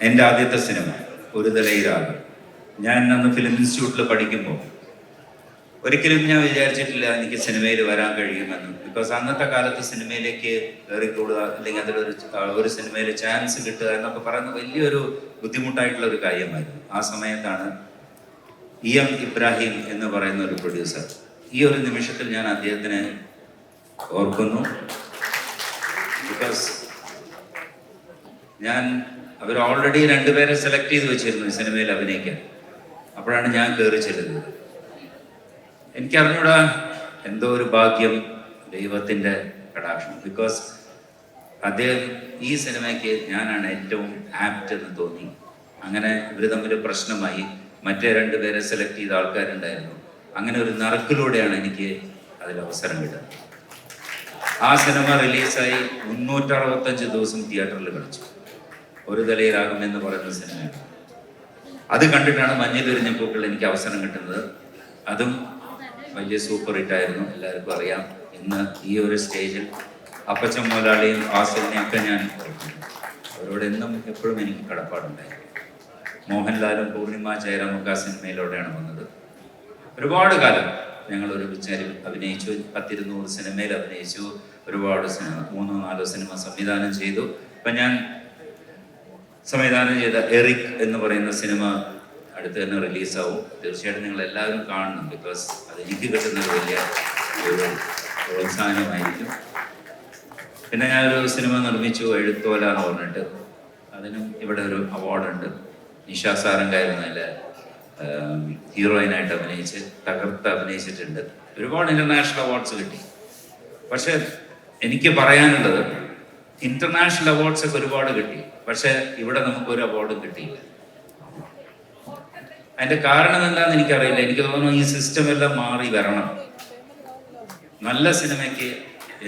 എന്റെ ആദ്യത്തെ സിനിമ ഒരു തലയിലാണ് ഞാൻ അന്ന് ഫിലിം ഇൻസ്റ്റിറ്റ്യൂട്ടിൽ പഠിക്കുമ്പോൾ ഒരിക്കലും ഞാൻ വിചാരിച്ചിട്ടില്ല എനിക്ക് സിനിമയിൽ വരാൻ കഴിയുമെന്ന്. ബിക്കോസ് അന്നത്തെ കാലത്ത് സിനിമയിലേക്ക് കയറിക്കൂടുക അല്ലെങ്കിൽ അതിലൊരു ഒരു സിനിമയിൽ ചാൻസ് കിട്ടുക എന്നൊക്കെ പറയുന്ന വലിയൊരു ബുദ്ധിമുട്ടായിട്ടുള്ള ഒരു കാര്യമായിരുന്നു. ആ സമയത്താണ് ഇ എം ഇബ്രാഹിം എന്ന് പറയുന്ന ഒരു പ്രൊഡ്യൂസർ ഈ ഒരു നിമിഷത്തിൽ ഞാൻ അദ്ദേഹത്തിനെ ഓർക്കുന്നു. ബിക്കോസ് ഞാൻ അവർ ഓൾറെഡി രണ്ടുപേരെ സെലക്ട് ചെയ്ത് വെച്ചിരുന്നു സിനിമയിൽ അഭിനയിക്കാൻ. അപ്പോഴാണ് ഞാൻ കയറി ചെല്ലുന്നത്. എനിക്കറിഞ്ഞൂടാ എന്തോ ഒരു ഭാഗ്യം ദൈവത്തിന്റെ കടാക്ഷം. ബിക്കോസ് അദ്ദേഹം ഈ സിനിമയ്ക്ക് ഞാനാണ് ഏറ്റവും ആപ്റ്റ് എന്ന് തോന്നി. അങ്ങനെ ഇവർ തമ്മിൽ പ്രശ്നമായി. മറ്റേ രണ്ടുപേരെ സെലക്ട് ചെയ്ത ആൾക്കാരുണ്ടായിരുന്നു. അങ്ങനെ ഒരു നറുക്കിലൂടെയാണ് എനിക്ക് അതിൽ അവസരം കിട്ടുന്നത്. ആ സിനിമ റിലീസായി മുന്നൂറ്ററുപത്തഞ്ച് ദിവസം തിയേറ്ററിൽ കളിച്ചു. ഒരു തലയിലാകും എന്ന് പറയുന്ന സിനിമയാണ്. അത് കണ്ടിട്ടാണ് മഞ്ഞിലെറിഞ്ഞ പൂക്കൾ എനിക്ക് അവസരം കിട്ടുന്നത്. അതും വലിയ സൂപ്പർ ഹിറ്റായിരുന്നു എല്ലാവർക്കും അറിയാം. ഇന്ന് ഈ ഒരു സ്റ്റേജിൽ അപ്പച്ചൻ മുതലാളിയും ഫാസിലിനെയും ഒക്കെ ഞാൻ അവരോട് എന്നും എപ്പോഴും എനിക്ക് കടപ്പാടുണ്ടായിരുന്നു മോഹൻലാലും പൂർണിമ ജയറാമൊക്കെ ആ സിനിമയിലൂടെയാണ് വന്നത്. ഒരുപാട് കാലം ഞങ്ങൾ ഒരുമിച്ച് അഭിനയിച്ചു. പത്തിരുന്നൂറ് സിനിമയിൽ അഭിനയിച്ചു. ഒരുപാട് സിനിമ മൂന്നോ നാലോ സിനിമ സംവിധാനം ചെയ്തു. ഇപ്പം ഞാൻ സംവിധാനം ചെയ്ത എറിക് എന്ന് പറയുന്ന സിനിമ അടുത്ത് തന്നെ റിലീസാവും. തീർച്ചയായിട്ടും നിങ്ങൾ എല്ലാവരും കാണണം ബിക്കോസ് അത് എനിക്ക് കിട്ടുന്ന ഒരു വലിയ ഒരു പ്രോത്സാഹനമായിരിക്കും. പിന്നെ ഞാനൊരു സിനിമ നിർമ്മിച്ചു എഴുത്തോല എന്ന് പറഞ്ഞിട്ട്. അതിനും ഇവിടെ ഒരു അവാർഡുണ്ട്. നിഷ സാരംഗായിരുന്നു അതിൽ ഹീറോയിനായിട്ട് അഭിനയിച്ച് തകർത്ത് അഭിനയിച്ചിട്ടുണ്ട്. ഒരുപാട് ഇന്റർനാഷണൽ അവാർഡ്സ് കിട്ടി. പക്ഷെ എനിക്ക് പറയാനുള്ളത് ഇന്റർനാഷണൽ അവാർഡ്സ് ഒക്കെ ഒരുപാട് കിട്ടി. പക്ഷെ ഇവിടെ നമുക്ക് ഒരു അവാർഡും കിട്ടിയില്ല. അതിന്റെ കാരണം എന്താണെന്ന് എനിക്കറിയില്ല. എനിക്ക് തോന്നുന്നു ഈ സിസ്റ്റം എല്ലാം മാറി വരണം. നല്ല സിനിമയ്ക്ക്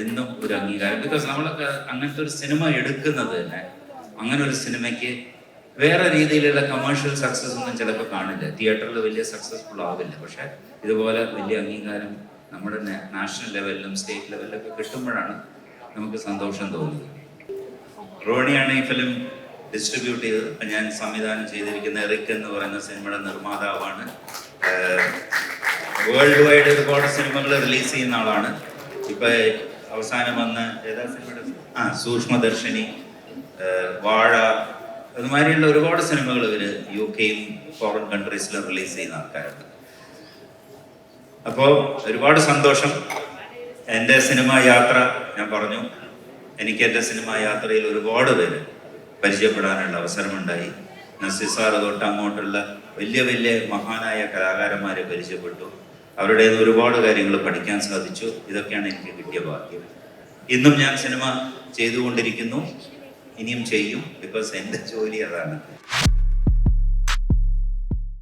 എന്നും ഒരു അംഗീകാരം. ബിക്കോസ് നമ്മളൊക്കെ അങ്ങനത്തെ ഒരു സിനിമ എടുക്കുന്നത് തന്നെ അങ്ങനെ ഒരു സിനിമയ്ക്ക് വേറെ രീതിയിലുള്ള കമേഴ്ഷ്യൽ സക്സസ് ഒന്നും ചിലപ്പോൾ കാണില്ല. തിയേറ്ററിൽ വലിയ സക്സസ്ഫുൾ ആവില്ല. പക്ഷെ ഇതുപോലെ വലിയ അംഗീകാരം നമ്മുടെ നാഷണൽ ലെവലിലും സ്റ്റേറ്റ് ലെവലിലൊക്കെ കിട്ടുമ്പോഴാണ് നമുക്ക് സന്തോഷം തോന്നുന്നത്. റോണിയാണ് ഈ ഫിലിം ഡിസ്ട്രിബ്യൂട്ട് ചെയ്തത്. അപ്പം ഞാൻ സംവിധാനം ചെയ്തിരിക്കുന്ന എറിക് എന്ന് പറയുന്ന സിനിമയുടെ നിർമ്മാതാവാണ്. വേൾഡ് വൈഡ് ഒരുപാട് സിനിമകൾ റിലീസ് ചെയ്യുന്ന ആളാണ്. ഇപ്പൊ അവസാനം വന്ന് ഏതാ സിനിമയുടെ ആ സൂക്ഷ്മദർശിനി വാഴ അതുമാതിരിയുള്ള ഒരുപാട് സിനിമകൾ ഇവർ യു കെയും ഫോറിൻ കൺട്രീസിലും റിലീസ് ചെയ്യുന്ന ആൾക്കാരുണ്ട്. അപ്പോൾ ഒരുപാട് സന്തോഷം. എന്റെ സിനിമ യാത്ര ഞാൻ പറഞ്ഞു. എനിക്ക് എന്റെ സിനിമ യാത്രയിൽ ഒരുപാട് പേര് പരിചയപ്പെടാനുള്ള അവസരമുണ്ടായി. നസിസാർ തൊട്ട് അങ്ങോട്ടുള്ള വലിയ വലിയ മഹാനായ കലാകാരന്മാരെ പരിചയപ്പെട്ടു. അവരുടെ ഒരുപാട് കാര്യങ്ങൾ പഠിക്കാൻ സാധിച്ചു. ഇതൊക്കെയാണ് എനിക്ക് കിട്ടിയ ഭാഗ്യം. ഇന്നും ഞാൻ സിനിമ ചെയ്തുകൊണ്ടിരിക്കുന്നു. ഇനിയും ചെയ്യും. ബിക്കോസ് എന്റെ ജോലി അതാണ്.